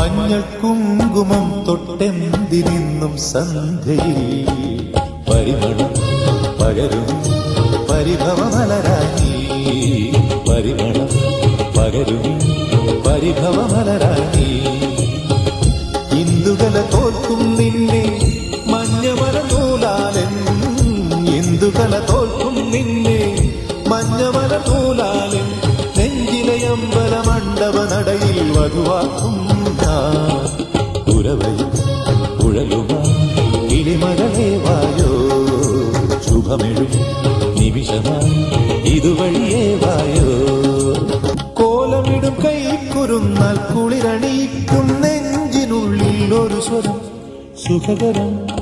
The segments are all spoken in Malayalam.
മഞ്ഞൾ കുങ്കുമം തൊട്ടെന്തിനിന്നും സന്ധ്യയിൽ പരിമണം പകരും പരിഭവ മലരാണി പരിമളം പകരും പരിഭവ മലരാണി ഇന്ദുകളെ തോൽക്കും നിന്നെ മഞ്ഞമല നൂലാലൻ. ഇന്ദുകളെ തോൽക്കും നിന്നെ മഞ്ഞമല നൂലാലൻ. നെഞ്ചിലെ അമ്പല മണ്ഡപ നടയിൽ വധുവാക്കും ഉരവയും കുഴലുമാ ഇടിമകളെ വായോ. ശുഭമെഴും നിമിഷമായി ഇതുവഴിയേ വായോ. കോലമിടും കൈക്കുരുന്നാൽ കുളിരണിയിക്കും നെഞ്ചിനുള്ളിൽ ഒരു സ്വരം. സുഖകരം.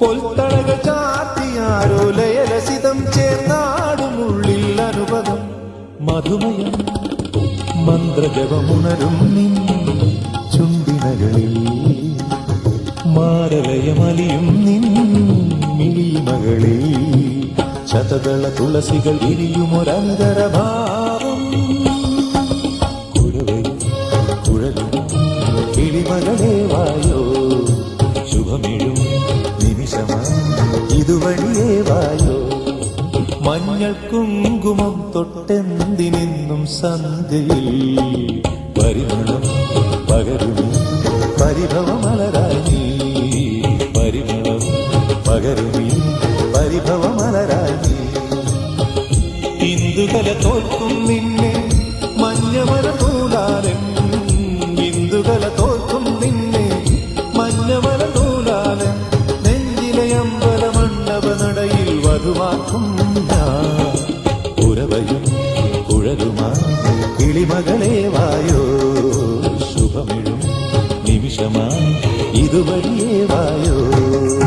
പൊൽത്തളകൾ ചാത്തിയാരോ ലയലസിതം ചേർന്നാടുമുള്ളിൽ അനുപദം മധുമയം മന്ത്രജപമുണരും നിൻ ചുണ്ടിനകളിൽ മാരലയമലിയും നിൻ മിഴിമകളിൽ. ശതദള തുളസികൾ ഇരിയുമൊരന്തരഭാവം കുഴവയും കുഴലും കിളിമകളെ വായോ. ശുഭമിഴും നിമിഷമാ ഇതുവഴിയേ വായോ. മഞ്ഞൾ കുങ്കുമം തൊട്ടെന്തിനെന്നും സന്ധ്യയിൽ പരിമളം പരിഭവമലരായി. പരിമളം പകരുമീ പരിഭവമലരായി. ഇന്ദുകല തോൽക്കും നിന്നെ മഞ്ഞമല നൂലാലൻ ഇന്ദുകല തോൽക്കും നിന്നെ മഞ്ഞമല നൂലാലൻ നെഞ്ചിലെ അമ്പല മണ്ഡപ നടയിൽ വധുവാക്കും ഞാൻ. ശുഭമിഴും നിമിഷമായി ഇതുവഴിയേ വായോ